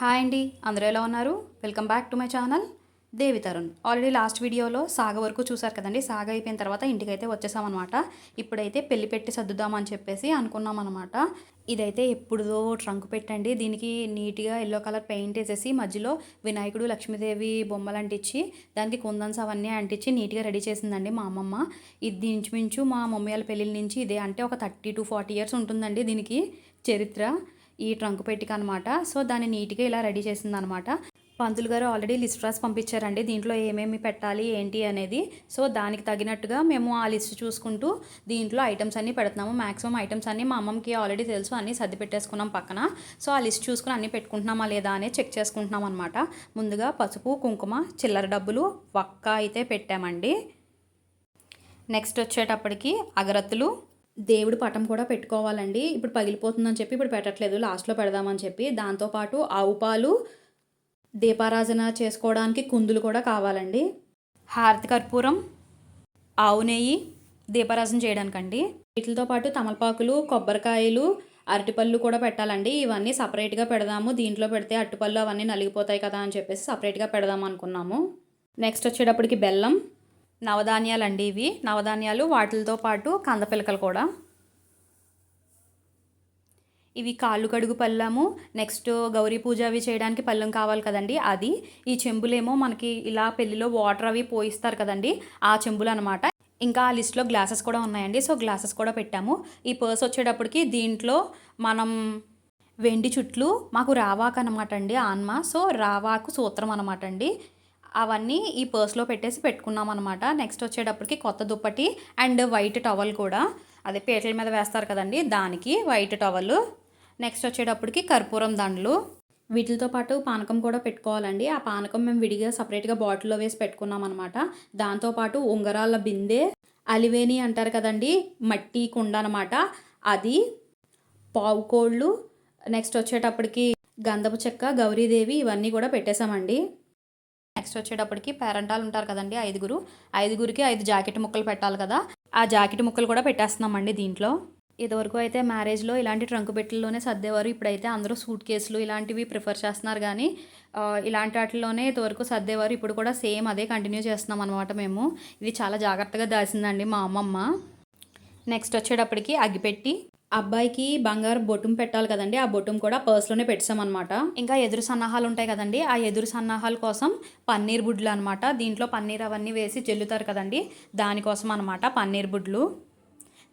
Hi అండి అందరూ ఎలా ఉన్నారు? Welcome back to my channel Devi Tarun. Already last వీడియోలో సాగ వరకు చూసారు కదండి. సాగ అయిపోయిన తర్వాత ఇంటికైతే వచ్చేసామన్నమాట. ఇప్పుడైతే పెళ్ళి పెట్టి సర్దుదామని చెప్పేసి అనుకున్నాం అనమాట ఇదైతే ఎప్పుడుదో ట్రంక్ పెట్టండి. దీనికి నీట్గా ఎల్లో కలర్ పెయింట్ వేసేసి మధ్యలో వినాయకుడు లక్ష్మీదేవి బొమ్మలు అంటించి దానికి కుందన్స్ అవన్నీ అంటించి నీట్గా రెడీ చేసిందండి మా అమ్మమ్మ. ఇది ఇంచుమించు మా మమ్మీ వాళ్ళ పెళ్ళిళ్ళ నుంచి ఇదే అంటే ఒక థర్టీ టు ఫార్టీ ఇయర్స్ ఉంటుందండి దీనికి చరిత్ర. ఈ ట్రంక్ పెట్టిక అనమాట సో దాన్ని నీట్గా ఇలా రెడీ చేసిందనమాట. పంతులు గారు ఆల్రెడీ లిస్ట్ రాసి పంపించారండి. దీంట్లో ఏమేమి పెట్టాలి ఏంటి అనేది. సో దానికి తగినట్టుగా మేము ఆ లిస్ట్ చూసుకుంటూ దీంట్లో ఐటమ్స్ అన్నీ పెడుతున్నాము. మాక్సిమం ఐటమ్స్ అన్నీ మా అమ్మమ్మకి ఆల్రెడీ తెలుసు. అన్నీ సర్ది పెట్టేసుకున్నాం పక్కన. సో ఆ లిస్ట్ చూసుకుని అన్నీ పెట్టుకుంటున్నామా లేదా అనేది చెక్ చేసుకుంటున్నాం అనమాట ముందుగా పసుపు కుంకుమ చిల్లర డబ్బులు వక్క అయితే పెట్టామండి. నెక్స్ట్ వచ్చేటప్పటికి అగరత్తులు దేవుడి పటం కూడా పెట్టుకోవాలండి. ఇప్పుడు పగిలిపోతుందని చెప్పి ఇప్పుడు పెట్టట్లేదు. లాస్ట్లో పెడదామని చెప్పి. దాంతోపాటు ఆవు పాలు దీపారాజన చేసుకోవడానికి కుందులు కూడా కావాలండి. హారతి కర్పూరం ఆవు నెయ్యి దీపారాజన చేయడానికండి. వీటితో పాటు తమలపాకులు కొబ్బరికాయలు అరటిపళ్ళు కూడా పెట్టాలండి. ఇవన్నీ సపరేట్గా పెడదాము. దీంట్లో పెడితే అరటిపళ్ళు అవన్నీ నలిగిపోతాయి కదా అని చెప్పేసి సపరేట్గా పెడదాం అనుకున్నాము నెక్స్ట్ వచ్చేటప్పటికి బెల్లం. నవధాన్యాలు అండి ఇవి. నవధాన్యాలు వాటితో పాటు కందపిలకలు కూడా. ఇవి కాళ్ళు కడుగు పళ్ళము. నెక్స్ట్ గౌరీ పూజ అవి చేయడానికి పళ్ళెం కావాలి కదండి. అది. ఈ చెంబులేమో మనకి ఇలా పెళ్ళిలో వాటర్ అవి పోయిస్తారు కదండి. ఆ చెంబులు అనమాట ఇంకా ఆ లిస్ట్లో గ్లాసెస్ కూడా ఉన్నాయండి. సో గ్లాసెస్ కూడా పెట్టాము. ఈ పర్స్ వచ్చేటప్పటికి దీంట్లో మనం వెండి చుట్లు మాకు రావాకు అనమాట అండి ఆన్మ సో రావాకు సూత్రం అనమాట అండి. అవన్నీ ఈ పర్స్లో పెట్టేసి పెట్టుకున్నాం అనమాట నెక్స్ట్ వచ్చేటప్పటికి కొత్త దుప్పటి అండ్ వైట్ టవల్ కూడా. అదే పేటల మీద వేస్తారు కదండి దానికి వైట్ టవల్ నెక్స్ట్ వచ్చేటప్పటికి కర్పూరం దండలు. వీటితో పాటు పానకం కూడా పెట్టుకోవాలండి. ఆ పానకం మేము విడిగా సపరేట్గా బాటిల్లో వేసి పెట్టుకున్నాం అనమాట దాంతోపాటు ఉంగరాల బిందె అలివేని అంటారు కదండి మట్టి కుండ అనమాట అది పావు కోళ్ళు. నెక్స్ట్ వచ్చేటప్పటికి గంధపు చెక్క గౌరీదేవి ఇవన్నీ కూడా పెట్టేశామండి. నెక్స్ట్ వచ్చేటప్పటికి పేరెంటాలు ఉంటారు కదండి ఐదుగురు. ఐదుగురికి ఐదు జాకెట్ ముక్కలు పెట్టాలి కదా. ఆ జాకెట్ ముక్కలు కూడా పెట్టేస్తున్నామండి దీంట్లో. ఇదివరకు అయితే మ్యారేజ్లో ఇలాంటి ట్రంక్ పెట్టెల్లోనే సర్దేవారు. ఇప్పుడైతే అందరూ సూట్ కేసులు ఇలాంటివి ప్రిఫర్ చేస్తున్నారు కానీ ఇలాంటి వాటిలోనే ఇదివరకు సర్దేవారు. ఇప్పుడు కూడా సేమ్ అదే కంటిన్యూ చేస్తున్నాం అనమాట మేము. ఇది చాలా జాగ్రత్తగా దాసిందండి మా అమ్మమ్మ. నెక్స్ట్ వచ్చేటప్పటికి అగ్గిపెట్టి. అబ్బాయికి బంగారు బొట్టుం పెట్టాలి కదండి. ఆ బొట్టుం కూడా పర్స్లోనే పెట్టామన్నమాట ఇంకా ఎదురు సన్నాహాలు ఉంటాయి కదండి. ఆ ఎదురు సన్నాహాల కోసం పన్నీర్ బుడ్లు అనమాట దీంట్లో పన్నీర్ అవన్నీ వేసి చెల్లుతారు కదండి. దానికోసం అనమాట పన్నీర్ బుడ్లు.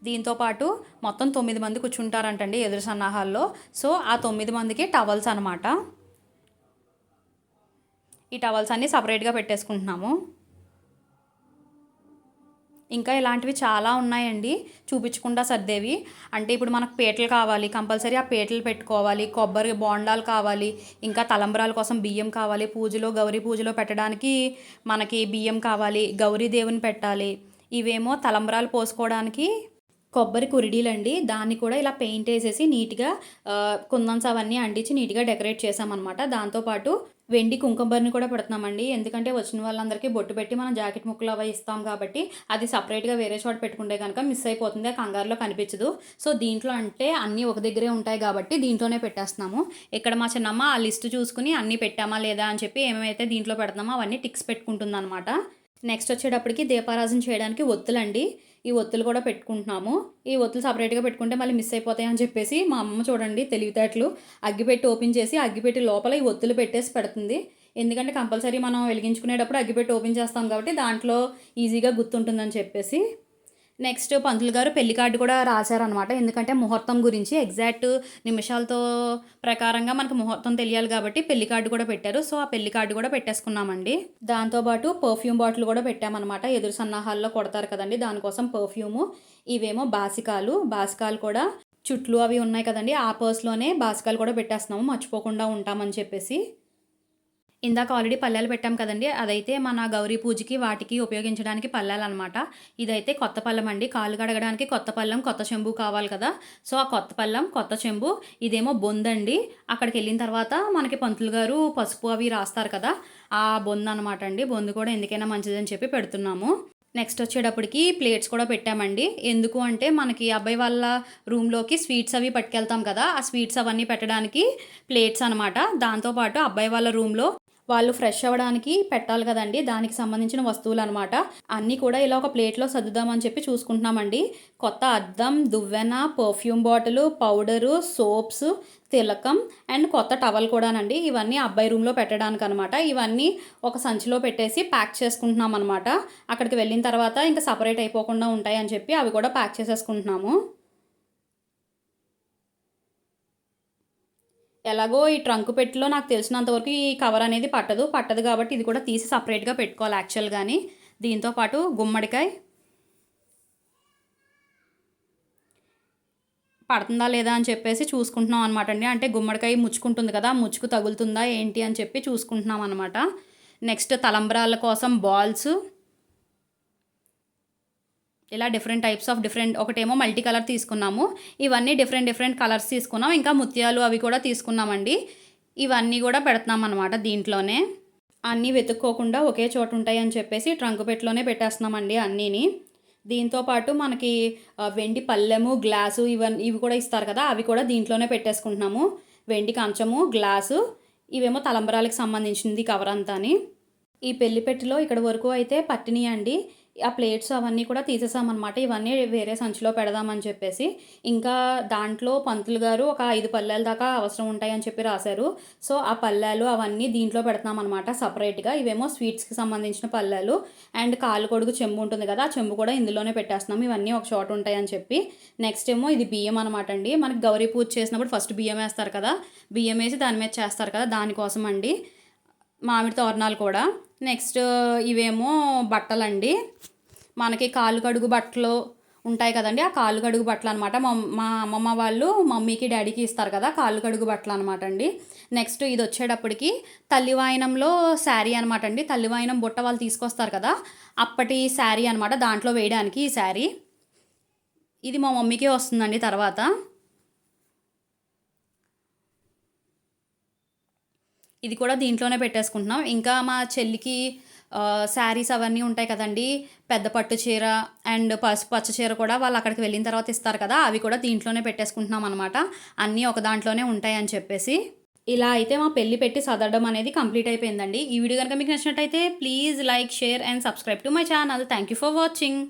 దీంతో పాటు మొత్తం తొమ్మిది మంది కూర్చుంటారంటండి ఎదురు సన్నాహాల్లో. సో ఆ తొమ్మిది మందికి టవల్స్ అనమాట ఈ టవల్స్ అన్నీ సపరేట్గా పెట్టేసుకుంటున్నాము. ఇంకా ఇలాంటివి చాలా ఉన్నాయండి. చూపించకుండా సర్దేవి. అంటే ఇప్పుడు మనకు పీటలు కావాలి కంపల్సరీ ఆ పీటలు పెట్టుకోవాలి కొబ్బరి బోండాలు కావాలి ఇంకా తలంబరాల కోసం బియ్యం కావాలి పూజలో గౌరీ పూజలో పెట్టడానికి మనకి బియ్యం కావాలి గౌరీ దేవుని పెట్టాలి. ఇవేమో తలంబరాలు పోసుకోవడానికి కొబ్బరి కురిడీలండి. దాన్ని కూడా ఇలా పెయింట్ వేసేసి నీట్గా కుందన్స్ అవన్నీ అంటించి నీట్గా డెకరేట్ చేసామన్నమాట దాంతోపాటు వెండి కుంకుమని కూడా పెడుతున్నామండి. ఎందుకంటే వచ్చిన వాళ్ళందరికీ బొట్టు పెట్టి మనం జాకెట్ ముక్కలు అవి ఇస్తాం కాబట్టి అది సపరేట్గా వేరే చోట పెట్టుకుంటే కనుక మిస్ అయిపోతుంది ఆ కంగారులో కనిపించదు. సో దీంట్లో అంటే అన్నీ ఒక దగ్గరే ఉంటాయి కాబట్టి దీంట్లోనే పెట్టేస్తున్నాము. ఇక్కడ మా చిన్నమ్మ ఆ లిస్ట్ చూసుకుని అన్నీ పెట్టామా లేదా అని చెప్పి ఏమైతే దీంట్లో పెడుతున్నామో అవన్నీ టిక్స్ పెట్టుకుంటుంది అనమాట నెక్స్ట్ వచ్చేటప్పటికి దీపారాజన చేయడానికి ఒత్తులండి. ఈ ఒత్తులు కూడా పెట్టుకుంటున్నాము. ఈ ఒత్తులు సపరేట్గా పెట్టుకుంటే మళ్ళీ మిస్ అయిపోతాయి అని చెప్పేసి మా అమ్మ చూడండి తెలివితేటలు. అగ్గిపెట్టి ఓపెన్ చేసి అగ్గిపెట్టి లోపల ఈ ఒత్తులు పెట్టేసి పెడుతుంది. ఎందుకంటే కంపల్సరీ మనం వెలిగించుకునేటప్పుడు అగ్గిపెట్టి ఓపెన్ చేస్తాం కాబట్టి దాంట్లో ఈజీగా గుర్తుంటుందని చెప్పేసి. నెక్స్ట్ పంతులు గారు పెళ్ళి కార్డు కూడా రాశారనమాట ఎందుకంటే ముహూర్తం గురించి ఎగ్జాక్ట్ నిమిషాలతో ప్రకారంగా మనకు ముహూర్తం తెలియాలి కాబట్టి పెళ్ళి కార్డు కూడా పెట్టారు. సో ఆ పెళ్ళి కార్డు కూడా పెట్టేసుకున్నామండి. దాంతోపాటు పర్ఫ్యూమ్ బాటిల్ కూడా పెట్టామన్నమాట. ఎదురు సన్నాహాల్లో కొడతారు కదండి. దానికోసం పర్ఫ్యూము ఇవేమో బాసికాలు. బాసికాలు కూడా చుట్లు అవి ఉన్నాయి కదండి. ఆ పర్స్లోనే బాసికాలు కూడా పెట్టేస్తున్నాము. మర్చిపోకుండా ఉంటామని చెప్పేసి. ఇందాక ఆల్రెడీ పల్లెలు పెట్టాం కదండి అదైతే మన గౌరీ పూజకి వాటికి ఉపయోగించడానికి పల్లెలు అనమాట ఇదైతే కొత్త పళ్ళెం అండి. కాలు కడగడానికి కొత్త పళ్ళెం కొత్త చెంబు కావాలి కదా. సో ఆ కొత్త పళ్ళెం కొత్త చెంబు ఇదేమో బొందండి అక్కడికి వెళ్ళిన తర్వాత మనకి పంతులు గారు పసుపు అవి రాస్తారు కదా ఆ బొందు అనమాట అండి. బొందు కూడా ఎందుకైనా మంచిదని చెప్పి పెడుతున్నాము. నెక్స్ట్ వచ్చేటప్పటికి ప్లేట్స్ కూడా పెట్టామండి. ఎందుకు అంటే మనకి అబ్బాయి వాళ్ళ రూమ్లోకి స్వీట్స్ అవి పట్టుకెళ్తాం కదా ఆ స్వీట్స్ అవన్నీ పెట్టడానికి ప్లేట్స్ అనమాట దాంతోపాటు అబ్బాయి వాళ్ళ రూమ్లో వాళ్ళు ఫ్రెష్ అవ్వడానికి పెట్టాలి కదండి. దానికి సంబంధించిన వస్తువులు అనమాట అన్నీ కూడా ఇలా ఒక ప్లేట్లో సర్దుదామని చెప్పి చూసుకుంటున్నామండి. కొత్త అద్దం దువ్వెన పర్ఫ్యూమ్ బాటిల్ పౌడరు సోప్స్ తిలకం అండ్ కొత్త టవల్ కూడానండి. ఇవన్నీ అబ్బాయి రూమ్లో పెట్టడానికి అనమాట ఇవన్నీ ఒక సంచిలో పెట్టేసి ప్యాక్ చేసుకుంటున్నాం అనమాట అక్కడికి వెళ్ళిన తర్వాత ఇంకా సపరేట్ అయిపోకుండా ఉంటాయి అని చెప్పి అవి కూడా ప్యాక్ చేసేసుకుంటున్నాము. ఎలాగో ఈ ట్రంక్ పెట్టిలో నాకు తెలిసినంతవరకు ఈ కవర్ అనేది పట్టదు. పట్టదు కాబట్టి ఇది కూడా తీసి సపరేట్గా పెట్టుకోవాలి యాక్చువల్ కానీ దీంతోపాటు గుమ్మడికాయ. పడుతుందా లేదా అని చెప్పేసి చూసుకుంటున్నాం అనమాట అండి. అంటే గుమ్మడికాయ ముచ్చుకుంటుంది కదా ముచ్చుకు తగులుతుందా ఏంటి అని చెప్పి చూసుకుంటున్నాం అనమాట నెక్స్ట్ తలంబ్రాల కోసం బాల్స్. ఇలా డిఫరెంట్ టైప్స్ ఆఫ్ డిఫరెంట్ ఒకటేమో మల్టీ కలర్ తీసుకున్నాము. ఇవన్నీ డిఫరెంట్ డిఫరెంట్ కలర్స్ తీసుకున్నాం. ఇంకా ముత్యాలు అవి కూడా తీసుకున్నామండి. ఇవన్నీ కూడా పెడుతున్నాం అనమాట దీంట్లోనే. అన్నీ వెతుక్కోకుండా ఒకే చోట ఉంటాయి అని చెప్పేసి ట్రంక్ పెట్టిలోనే పెట్టేస్తున్నామండి అన్నీని. దీంతో పాటు మనకి వెండి పళ్ళెము గ్లాసు ఇవన్నీ ఇవి కూడా ఇస్తారు కదా అవి కూడా దీంట్లోనే పెట్టేసుకుంటున్నాము. వెండి కంచము గ్లాసు ఇవేమో తలంబరాలకు సంబంధించింది కవర్ అంతాని. ఈ పెళ్ళి పెట్టిలో ఇక్కడ వరకు అయితే పట్టిని అండి ఆ ప్లేట్స్ అవన్నీ కూడా తీసేసామన్నమాట. ఇవన్నీ వేరే సంచిలో పెడదామని చెప్పేసి. ఇంకా దాంట్లో పంతులు గారు ఒక ఐదు పల్లెల దాకా అవసరం ఉంటాయని చెప్పి రాశారు. సో ఆ పల్లెలు అవన్నీ దీంట్లో పెడుతున్నాం అనమాట సపరేట్గా. ఇవేమో స్వీట్స్కి సంబంధించిన పల్లెలు అండ్ కాలు కొడుకు చెంబు ఉంటుంది కదా ఆ చెంబు కూడా ఇందులోనే పెట్టేస్తున్నాం. ఇవన్నీ ఒక చోట ఉంటాయని చెప్పి. నెక్స్ట్ ఏమో ఇది బియ్యం అనమాట అండి. మనకి గౌరీ పూజ చేసినప్పుడు ఫస్ట్ బియ్యం వేస్తారు కదా. బియ్యం వేసి దాని మీద చేస్తారు కదా దానికోసం అండి. మామిడి తోరణాలు కూడా. నెక్స్ట్ ఇవేమో బట్టలండి. మనకి కాలు కడుగు బట్టలు ఉంటాయి కదండి ఆ కాలు కడుగు బట్టలు అనమాట మా మా అమ్మమ్మ వాళ్ళు మమ్మీకి డాడీకి ఇస్తారు కదా కాలు కడుగు బట్టలు అనమాట అండి నెక్స్ట్ ఇది వచ్చేటప్పటికి తల్లివాయనంలో శారీ అనమాట అండి తల్లివాయనం బుట్ట వాళ్ళు తీసుకొస్తారు కదా అప్పటి శారీ అనమాట దాంట్లో వేయడానికి ఈ శారీ. ఇది మా మమ్మీకే వస్తుందండి తర్వాత. ఇది కూడా దీంట్లోనే పెట్టేసుకుంటున్నాం. ఇంకా మా చెల్లికి శారీస్ అవన్నీ ఉంటాయి కదండి. పెద్ద పట్టు చీర అండ్ పసుపు పచ్చ చీర కూడా వాళ్ళు అక్కడికి వెళ్ళిన తర్వాత ఇస్తారు కదా. అవి కూడా దీంట్లోనే పెట్టేసుకుంటున్నాం అనమాట అన్నీ ఒక దాంట్లోనే ఉంటాయి అని చెప్పేసి. ఇలా అయితే మా పెళ్ళి పెట్టి సదరడం అనేది కంప్లీట్ అయిపోయిందండి. ఈ వీడియో కనుక మీకు నచ్చినట్టయితే please like share and subscribe to my channel. Thank you for watching.